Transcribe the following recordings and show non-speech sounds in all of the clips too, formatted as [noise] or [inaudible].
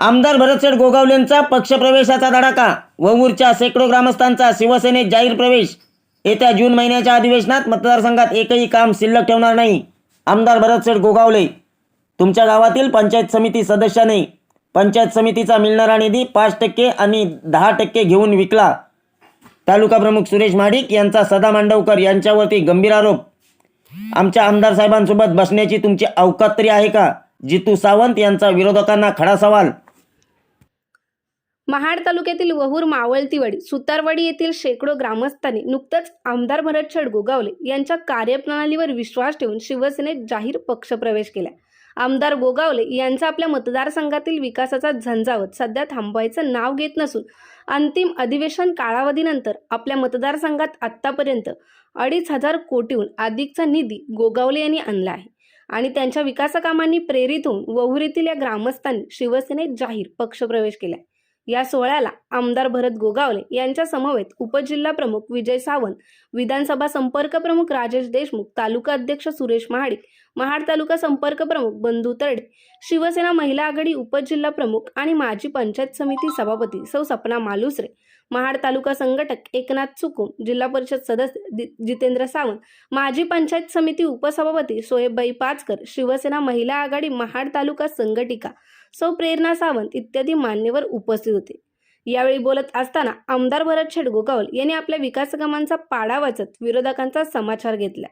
आमदार भरतशेठ गोगावलेंचा पक्षप्रवेशाचा धडाका ववूरच्या शेकडो ग्रामस्थांचा शिवसेनेत जाहीर प्रवेश. येत्या जून महिन्याच्या अधिवेशनात मतदारसंघात एकही काम शिल्लक ठेवणार नाही आमदार भरतशेठ गोगावले. तुमच्या गावातील पंचायत समिती सदस्याने पंचायत समितीचा मिळणारा निधी पाच टक्के आणि दहा टक्के घेऊन विकला. तालुका प्रमुख सुरेश महाडिक यांचा सदा मांडवकर यांच्यावरती गंभीर आरोप. आमच्या आमदार साहेबांसोबत बसण्याची तुमची अवकात तरी आहे का? जितू सावंत यांचा विरोधकांना खडा सवाल. महाड तालुक्यातील वहूर मावळतीवाडी सुतारवाडी येथील शेकडो ग्रामस्थांनी नुकतंच आमदार भरतशेठ गोगावले यांच्या कार्यप्रणालीवर विश्वास ठेवून शिवसेनेत जाहीर पक्षप्रवेश केला. आमदार गोगावले यांचा आपल्या मतदारसंघातील विकासाचा झंझावत सध्या थांबवायचं नाव घेत नसून अंतिम अधिवेशन कालावधीनंतर आपल्या मतदारसंघात आत्तापर्यंत अडीच हजार कोटीहून अधिकचा निधी गोगावले यांनी आणला आहे आणि त्यांच्या विकासकामांनी प्रेरित होऊन वहुरीतील येथील या ग्रामस्थांनी शिवसेनेत जाहीर पक्षप्रवेश केला. या सोहळ्याला आमदार भरत गोगावले यांच्या समवेत उपजिल्हा प्रमुख विजय सावंत विधानसभा संपर्क प्रमुख राजेश देशमुख तालुका अध्यक्ष सुरेश महाडिक महाड तालुका संपर्क प्रमुख बंधू तरडे शिवसेना महिला आघाडी उपजिल्हा प्रमुख आणि माजी पंचायत समिती सभापती सौ सपना मालुसरे महाड तालुका संघटक एकनाथ चुकुम जिल्हा परिषद सदस्य दि- जितेंद्र सावंत माजी पंचायत समिती उपसभापती सोहेबबाई पाचकर शिवसेना महिला आघाडी महाड तालुका संघटिका सौ प्रेरणा सावंत इत्यादी मान्यवर उपस्थित होते. यावेळी बोलत असताना आमदार भरत गोगावल यांनी आपल्या विकास कामांचा पाडा वाचत विरोधकांचा समाचार घेतला.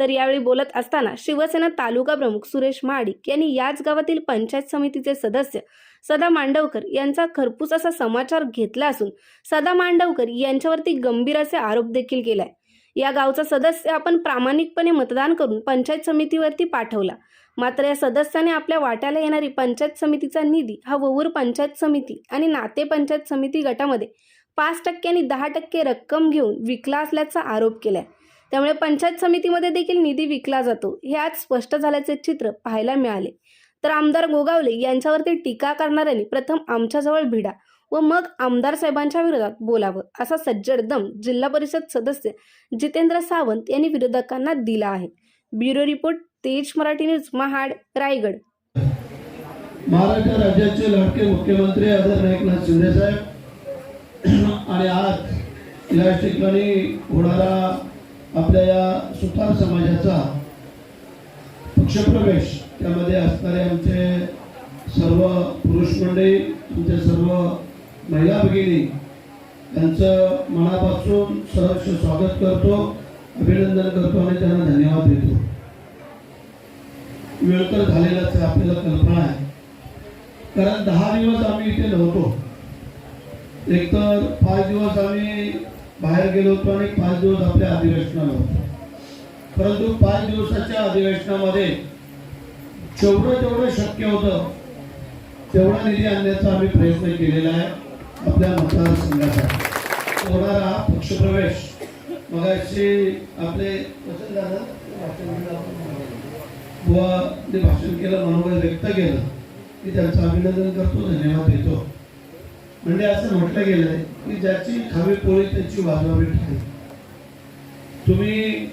तर यावेळी बोलत असताना शिवसेना तालुका प्रमुख सुरेश महाडिक यांनी याच गावातील पंचायत समितीचे सदस्य सदा मांडवकर यांचा खरपूस असा समाचार घेतला असून सदा मांडवकर यांच्यावरती गंभीर असे आरोप देखील केलाय. या गावचा सदस्य आपण प्रामाणिकपणे मतदान करून पंचायत समितीवरती पाठवला. मात्र या सदस्याने आपल्या वाट्याला येणारी पंचायत समितीचा निधी हा ववूर पंचायत समिती आणि नाते पंचायत समिती गटामध्ये पाच टक्के आणि दहा टक्के रक्कम घेऊन विकला असल्याचा आरोप केलाय. त्यामुळे पंचायत समितीमध्ये देखील निधी विकला जातो हे आज स्पष्ट झाल्याचे चित्र पाहायला मिळाले. तर आमदार गोगावले यांच्यावरती टीका करणाऱ्यांनी प्रथम आमच्याजवळ भिडा व मग आमदार साहेबांच्या विरोधात बोलावं असा सज्जड दम जिल्हा परिषद सदस्य जितेंद्र सावंत यांनी विरोधकांना दिला आहे. Bureau report Tez Marathi news Mahad Raigad. Maharashtra राज्याचे लाडके मुख्यमंत्री आदरणीय एकनाथ शिंदे साहेब. आणि आज या ठिकाणी होणारा आपल्या या सुतार समाजाचा पक्षप्रवेश त्यामध्ये असणारे आमचे सर्व पुरुष मंडळी आमचे सर्व महिला भगिनी त्यांचं मनापासून सहर्ष स्वागत करतो अभिनंदन करतो आणि त्यांना धन्यवाद देतो. वेळ तर झालेलाच आहे आपल्याला कल्पना आहे. कारण दहा दिवस आम्ही इथे नव्हतो. एकतर पाच दिवस आम्ही बाहेर गेलो होतो आणि पाच दिवस आपल्या अधिवेशनाला होतो. परंतु पाच दिवसाच्या अधिवेशनामध्ये जेवढं जेवढं शक्य होतं तेवढा निधी आणण्याचा आम्ही प्रयत्न केलेला आहे आपल्या मतदारसंघाचा. होणारा पक्षप्रवेश. मगाशी आपले बुवा जे भाषण केलं मनोबल व्यक्त केलं की त्यांचं अभिनंदन करतो धन्यवाद देतो. म्हणजे असं म्हटलं गेलंय की ज्याची खावी पोळी त्याची वाजवावी ठाई. तुम्ही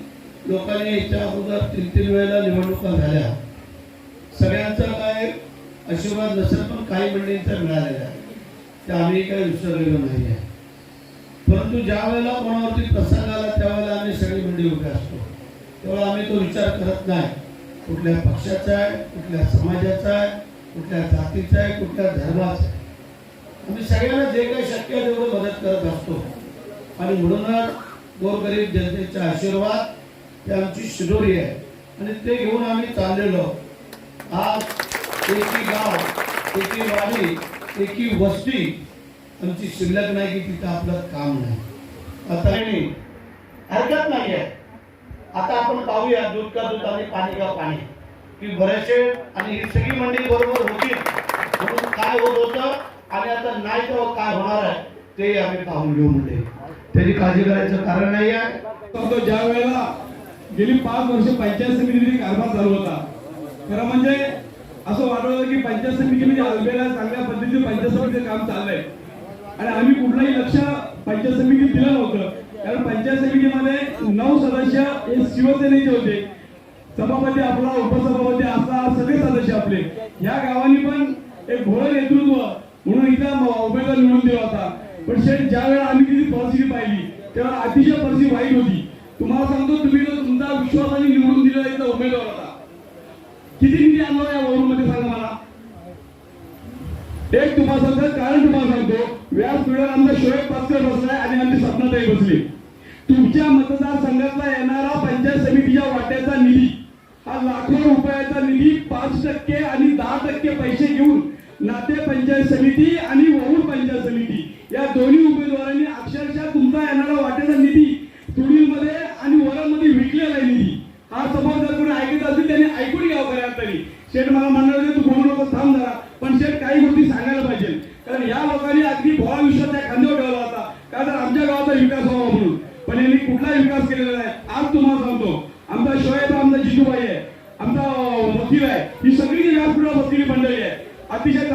लोकांनी याच्या अगोदर तीन तीन वेळेला निवडणुका झाल्या. सगळ्यांचा काय आशीर्वाद नसेल पण काही मंडळींचा मिळालेला आहे. ते आम्ही काही विसरलेलो नाही आहे परंतु ज्या वेळेला कोणावरती प्रसंग आला त्यावेळेला आम्ही सगळी मंडळी उभे असतो. तेव्हा आम्ही तो विचार करत नाही. कुठल्या पक्षाचा आहे कुठल्या समाजाचा आहे कुठल्या जातीचा आहे कुठल्या धर्माचा आहे. आम्ही सगळ्यांना जे काही शक्य आहे तेवढं मदत करत असतो. आणि म्हणूनच गोरगरीब जनतेचा आशीर्वाद ते आमची शिदोरी आहे. आणि ते घेऊन आम्ही चाललेलो. आज एकी गाव एकी वाडी एकी वस्ती आमची शिल्लक नाही की तिथं आपलं काम नाही. आता नाही हरकत नाही आहे. आता आपण पाहूया दूध का दूध आणि पाणी का पाणी. की बरेचसे आणि ही सगळी मंडळी बरोबर होती. म्हणून काय होत होतं? आणि आता नाही तेव्हा काय होणार आहे? ते आम्ही पाहून घेऊ म्हणजे त्याची काळजी करायचं कारण नाही आहे. ज्या वेळेला गेली पाच वर्ष पंचायत समितीने कारभार चालू होता. खरं म्हणजे असं वाटत की पंचायत समिती म्हणजे अल्बेला चांगल्या पद्धतीने पंचायत समितीचं काम चाललंय. आणि आम्ही कुठलाही लक्ष पंचायत समितीत दिलं नव्हतं. कारण पंचायत समितीमध्ये नऊ सदस्य हे शिवसेनेचे होते. सभापती आपला उपसभापती असा सगळे सदस्य आपले. या गावांनी पण एक भोळ नेतृत्व म्हणून इथं उमेदवार निवडून दिला होता. पण शेठ ज्या वेळेला आम्ही तिची परिस्थिती पाहिली त्यावेळेला अतिशय परिस्थिती वाईट होती. तुम्हाला सांगतो तुम्ही जर तुमचा विश्वासाने निवडून दिलेला इथं उमेदवार होता. किती निधी आणला या मध्ये सांगा मला? एक तुम्हाला सांगतो कारण तुम्हाला सांगतो व्यासपीठावर आमचा शोएब पाचकर बसलाय आणि आमची स्वप्नाताई बसली. तुमच्या मतदारसंघातला येणारा पंचायत समितीच्या वाट्याचा निधी हा लाखो रुपयाचा निधी पाच टक्के आणि दहा टक्के पैसे घेऊन नाते पंचायत समिती आणि वहूर पंचायत समिती या दोन्ही उमेदवारांनी अक्षरशः तुमचा येणारा वाट्याचा निधी तुडीमध्ये आणि वरामध्ये विकलेला आहे निधी हा समोर जर कोणी ऐकत असेल त्यांनी ऐकून घ्यावं खऱ्या तरी शेठ मला म्हणणार होते तू बोलू नको थांब जरा पण शेठ काही गोष्टी सांगायला पाहिजे कारण या लोकांनी अगदी भोळा विश्वास त्या खांद्यावर ठेवला होता का तर आमच्या गावाचा विकास व्हावा म्हणून पण यांनी कुठलाही विकास केलेला नाही आज तुम्हाला सांगतो आमचा शोएब आमचा जिजूबाई आहे आमचा अं, वकील आहे ही सगळी जी व्यासपीठावर बसलेली मंडळी आहे अतिशय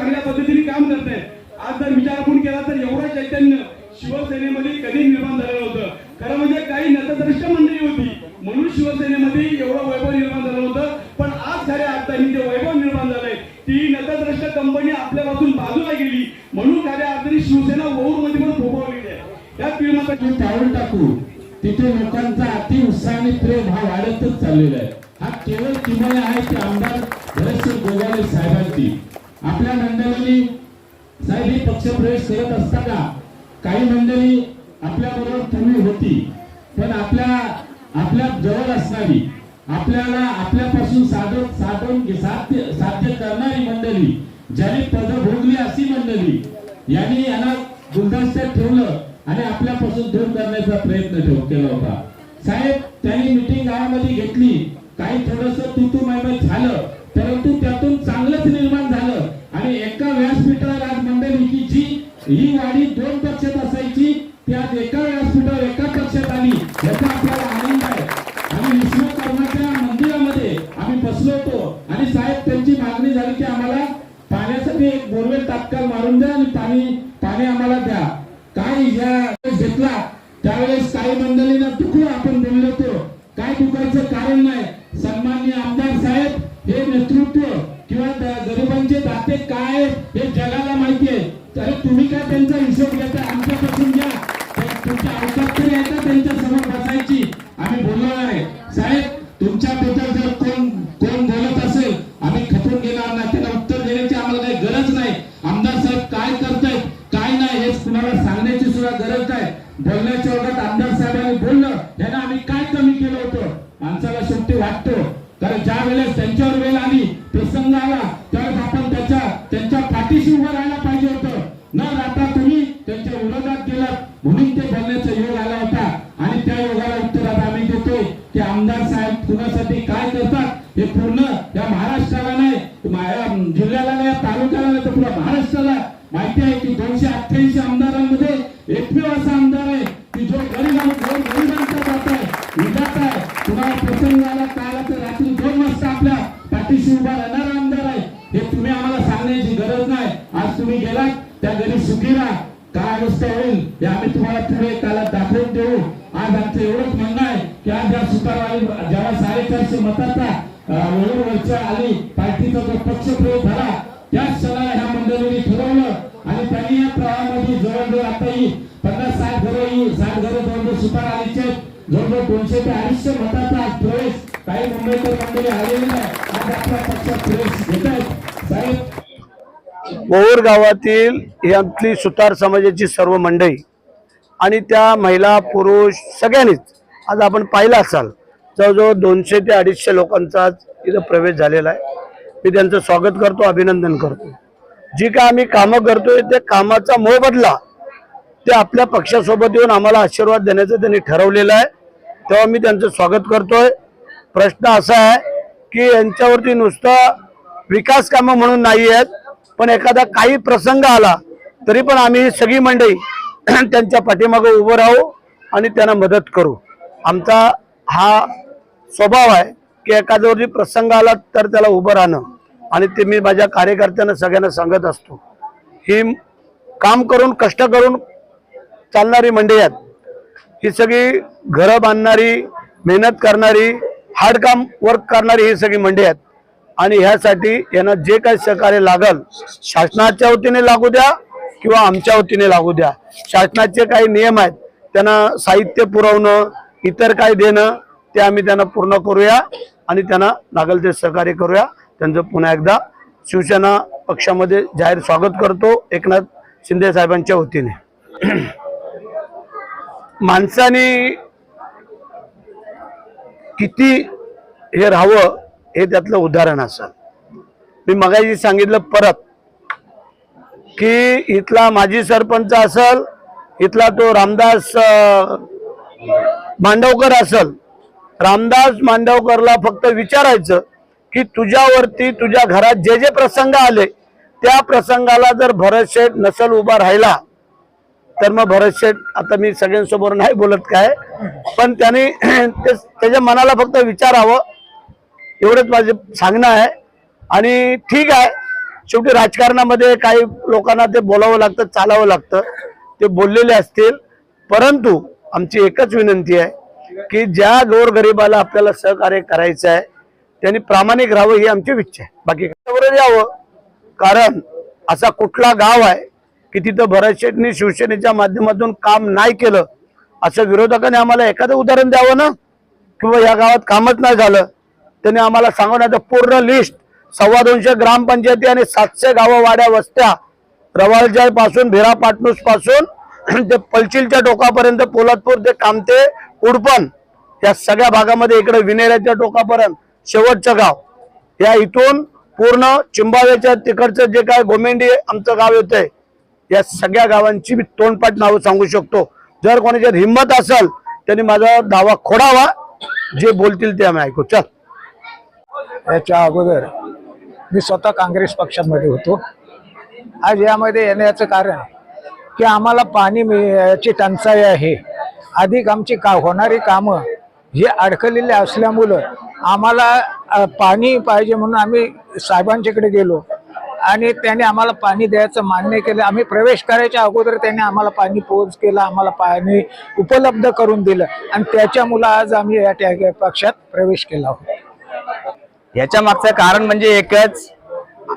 चांगल्या काम करते आज जर विचार आपण केला तर एवढं चैतन्य शिवसेनेमध्ये कधी निर्माण झालेलं होतं. खरं म्हणजे काही नतद्रष्ट मंडळी होती. म्हणून शिवसेनेमध्ये एवढं वैभव निर्माण झालं होतं. पण आज खऱ्या अर्थाने जे वैभव निर्माण झालंय ती नतद्रष्ट कंपनी आपल्यापासून बाजूला गेली. म्हणून खऱ्या अर्थाने शिवसेना वहूरमध्ये पण फोफावलेली आहे. या पिढीमध्ये टाळून टाकू. तिथे लोकांचा अति उत्साह आणि प्रेम हा वाढतच चाललेला आहे. हा केवळ किमया आहे की आमदार भरतसिंग गोगाले साहेबांची. आपल्या मंडळींनी साहेब ही पक्षप्रवेश करत असताना काही मंडळी आपल्या बरोबर पूर्वी होती पण आपल्या आपल्या जवळ असणारी आपल्याला आपल्यापासून साधन साधून साध्य साध्य करणारी मंडळी ज्यांनी पद भोगली अशी मंडळी यांनी यांना गुलदस्त्यात ठेवलं आणि आपल्यापासून दूर करण्याचा प्रयत्न केला होता. साहेब त्यांनी मिटिंग गावामध्ये घेतली. काही थोडस तू मायमाय झालं परंतु ही गाडी दोन पक्षात असायची त्यात एका व्यासपीठावर एका पक्षात आली. याचा आपल्याला आनंद आहे. आम्ही विश्वकर्माच्या मंदिरामध्ये आम्ही बसलो होतो. आणि साहेब त्यांची मागणी झाली की आम्हाला पाण्यासाठी एक बोरवेल तात्काळ मारून द्या आणि पाणी पाणी आम्हाला द्या. काय या घेतला? त्यावेळेस काही मंडळींना दुखू आपण बोललो होतो. काय दुखायचं कारण नाही. सन्मान्य आमदार साहेब हे नेतृत्व किंवा गरिबांचे दाते काय? हे जगाला त्यांचा हिशोब घ्यायचा आमच्यापासून घ्या. तुमच्या अवकाश तरी आहे त्यांच्यासमोर बसायची. आम्ही बोललो आहे. साहेब तुमच्याबद्दल जर कोण कोण बोलत असेल आम्ही खपून घेणार नाही. त्याला उत्तर देण्याची आम्हाला काही गरज नाही. आमदार साहेब काय करतायत काय नाही हेच कुणाला सांगण्याची सुद्धा गरज नाही. बोलण्याच्या वर्गात आमदार साहेबांनी बोललं त्यांना आम्ही काय कमी केलं होतं? माणसाला शेवटी वाटतो. कारण ज्या वेळेस त्यांच्यावर वेळ आली कुणाला काल तर रात्री दोन वाजता आपल्या पाठीशी उभा राहणारा आमदार आहे. हे तुम्ही आम्हाला सांगण्याची गरज नाही. आज तुम्ही गेलात त्या घरी सुखी राहा. काय अवस्था होईल हे आम्ही तुम्हाला पुढे काला दाखवून देऊ. आज आमचं एवढंच म्हणणं आहे की आज या सुतारवाली जेव्हा साडेचारशे मताचा वळून वरच्या आली पार्टीचा जो पक्ष प्रयोग झाला त्याच क्षणाला ह्या मंडळींनी ठरवलं. आणि त्यांनी या प्रवाहामध्ये जवळजवळ आता ही पन्नास साठ घरं साठ घरं जवळजवळ सुतार आलीचे आहेत. जवळजवळ दोनशे ते अडीचशे मताचा प्रवेश काही मुंबईकर मंडळी आलेले नाही आज आपल्या पक्षात प्रवेश घेत आहेत. साहेब मोहोर गावातील ही आमची सुतार समाजाची सर्व मंडळी आणि त्या महिला पुरुष सगळ्यांनीच आज आपण पाहिलं असाल जवळजवळ दोनशे ते अडीचशे लोकांचा आज इथं प्रवेश झालेला आहे. मी त्यांचं स्वागत करतो अभिनंदन करतो. जी काय आम्ही कामं करतोय त्या कामाचा मोबदला ते आपल्या पक्षासोबत येऊन आम्हाला आशीर्वाद देण्याचं त्यांनी ठरवलेलं आहे. तेव्हा मी त्यांचं स्वागत करतोय. प्रश्न असा आहे की यांच्यावरती नुसतं विकास कामं म्हणून नाही आहेत पण एखादा काही प्रसंग आला तरी पण आम्ही सगळी मंडळी [clears throat] त्यांच्या पाठीमागं उभं राहू आणि त्यांना मदत करू. आमचा हा स्वभाव आहे की एखाद्यावरती प्रसंग आला तर त्याला उभं राहणं आणि ते मी माझ्या कार्यकर्त्यांना सगळ्यांना सांगत असतो. ही काम करून कष्ट करून चालणारी मंडळी आहेत. ही सगळी घरं बांधणारी मेहनत करणारी हार्डकाम वर्क करणारी ही सगळी मंडळी आहेत. आणि ह्यासाठी यांना जे काही सहकार्य लागल शासनाच्या वतीने लागू द्या किंवा आमच्या वतीने लागू द्या. शासनाचे काही नियम आहेत त्यांना साहित्य पुरवणं इतर काय देणं ते आम्ही त्यांना पूर्ण करूया आणि त्यांना लागेल ते सहकार्य करूया. त्यांचं पुन्हा एकदा शिवसेना पक्षामध्ये जाहीर स्वागत करतो एकनाथ शिंदे साहेबांच्या वतीने. माणसाने किती हे राहावं हे त्यातलं उदाहरण असं मी मगाशी सांगितलं परत की इथला माजी सरपंच असल इथला तो रामदास मांडवकर असल रामदास मांडवकरला फक्त विचारायचं की तुझ्यावरती तुझ्या घरात जे जे प्रसंग आले त्या प्रसंगाला जर भरत शेठ नसल उभा राहिला तर मग भरत शेठ आता मी सगळ्यांसमोर नाही बोलत काय पण त्याने [clears throat] ते- त्याच्या मनाला फक्त विचारावं एवढंच माझे सांगणं आहे. आणि ठीक आहे शेवटी राजकारणामध्ये काही लोकांना ते बोलावं लागतं चालावं लागतं ते बोललेले असतील. परंतु आमची एकच विनंती आहे की ज्या गोरगरिबाला आपल्याला सहकार्य करायचं आहे त्यांनी प्रामाणिक राहावं ही आमची इच्छा आहे. बाकी यावं. कारण असा कुठला गाव आहे की तिथं भरतशेटनी शिवसेनेच्या माध्यमातून काम नाही केलं असं विरोधकाने आम्हाला एखादं उदाहरण द्यावं ना? किंवा या गावात कामच नाही झालं त्यांनी आम्हाला सांगवण्याचं पूर्ण लिस्ट सव्वा दोनशे ग्रामपंचायती आणि सातशे गावं वाड्या वस्त्या रवाळजाई पासून भिरा पाटणूसपासून [clears throat] ते पलचिलच्या टोकापर्यंत पोलादपूर ते कामते उडपण या सगळ्या भागामध्ये इकडे विनेऱ्याच्या टोकापर्यंत शेवटचं गाव. या इथून पूर्ण चिंबाव्याच्या तिकडचं जे काय गोमेंडी आमचं गाव येतंय. या सगळ्या गावांची मी तोंडपाठ नावं सांगू शकतो. जर कोणाच्यात हिंमत असेल त्यांनी माझा दावा खोडावा. जे बोलतील ते आम्ही ऐकू. चल. याच्या अगोदर मी स्वतः काँग्रेस पक्षामध्ये होतो. आज यामध्ये येण्याचं कारण की आम्हाला पाणी याची टंचाई आहे. अधिक आमची का होणारी कामं हे अडकलेली असल्यामुळं आम्हाला पाणी पाहिजे म्हणून आम्ही साहेबांच्याकडे गेलो. आणि त्यांनी आम्हाला पाणी द्यायचं मान्य केलं. आम्ही प्रवेश करायच्या अगोदर त्यांनी आम्हाला पाणी पोच केलं आम्हाला पाणी उपलब्ध करून दिलं. आणि त्याच्यामुळं आज आम्ही या त्या पक्षात प्रवेश केला आहोत. याच्या मागचं कारण म्हणजे एकच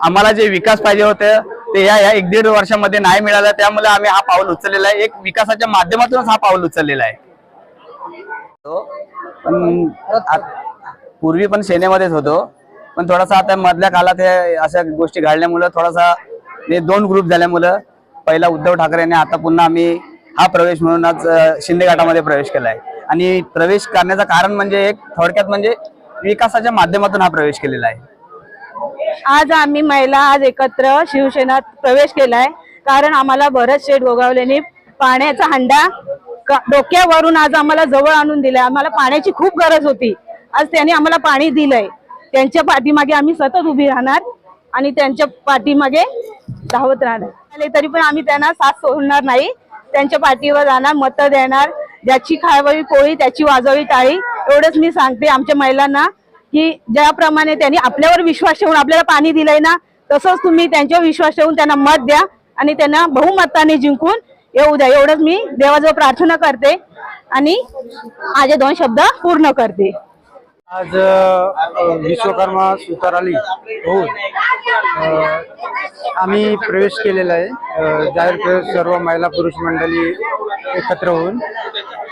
आम्हाला जे विकास पाहिजे होते ते या या एक दीड वर्षामध्ये नाही मिळालं. त्यामुळे आम्ही हा पाऊल उचललेला आहे. एक विकासाच्या माध्यमातूनच हा पाऊल उचललेला आहे. तो पण आ- पूर्वी पण सेनेमध्येच होतो. पण थोडासा आता मधल्या काळात हे अशा गोष्टी घडल्यामुळं थोडासा हे दोन ग्रुप झाल्यामुळं पहिला उद्धव ठाकरेने आता पुन्हा आम्ही हा प्रवेश म्हणून आज शिंदे गटामध्ये प्रवेश केला आहे. आणि प्रवेश करण्याचं कारण म्हणजे एक थोडक्यात म्हणजे विकासाच्या माध्यमातून हा प्रवेश केलेला आहे. आज आम्ही महिला आज एकत्र शिवसेनात प्रवेश केलाय कारण आम्हाला भरत शेठ गोगावलेने पाण्याचा हंडा डोक्यावरून आज आम्हाला जवळ आणून दिलाय. आम्हाला पाण्याची खूप गरज होती. आज त्यांनी आम्हाला पाणी दिलंय. त्यांच्या पाठीमागे आम्ही सतत उभी राहणार आणि त्यांच्या पाठीमागे धावत राहणार. तरी पण आम्ही त्यांना साथ सोडणार नाही. त्यांच्या पाठीवर जाणार मतं देणार ज्याची खावावी पोळी त्याची वाजवी टाळी. एवढंच मी सांगते आमच्या महिलांना की ज्याप्रमाणे त्यांनी आपल्यावर विश्वास ठेवून आपल्याला पाणी दिलंय ना तसंच तुम्ही त्यांच्यावर विश्वास ठेवून त्यांना मत द्या आणि त्यांना बहुमताने जिंकून येऊ द्या. एवढंच मी देवाजवळ प्रार्थना करते आणि माझे दोन शब्द पूर्ण करते. आज विश्वकर्मा सुताराली होऊन आम्ही प्रवेश केलेला आहे. जाहीर प्रवेश सर्व महिला पुरुष मंडळी एकत्र होऊन.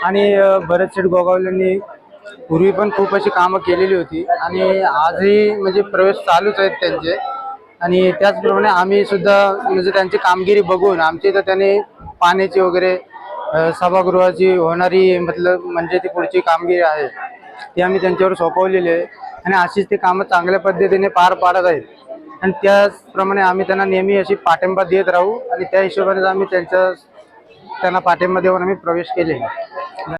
आणि भरत शेठ गोगावलेंनी पूर्वी पण खूप अशी कामं केलेली होती. आणि आजही म्हणजे प्रवेश चालूच आहेत त्यांचे. आणि त्याचप्रमाणे आम्ही सुद्धा म्हणजे त्यांची कामगिरी बघून आमच्या इथं त्याने पाण्याची वगैरे सभागृहाची होणारी मतलब म्हणजे ती पुढची कामगिरी आहे. ती आम्ही त्यांच्यावर सोपवलेली आहे. आणि अशीच ती कामं चांगल्या पद्धतीने पार पाडत आहेत. आणि त्याचप्रमाणे आम्ही त्यांना नेहमी अशी पाठिंबा देत राहू आणि त्या हिशोबाने आम्ही त्यांच्या त्यांना पाठिंबा देऊन आम्ही प्रवेश केले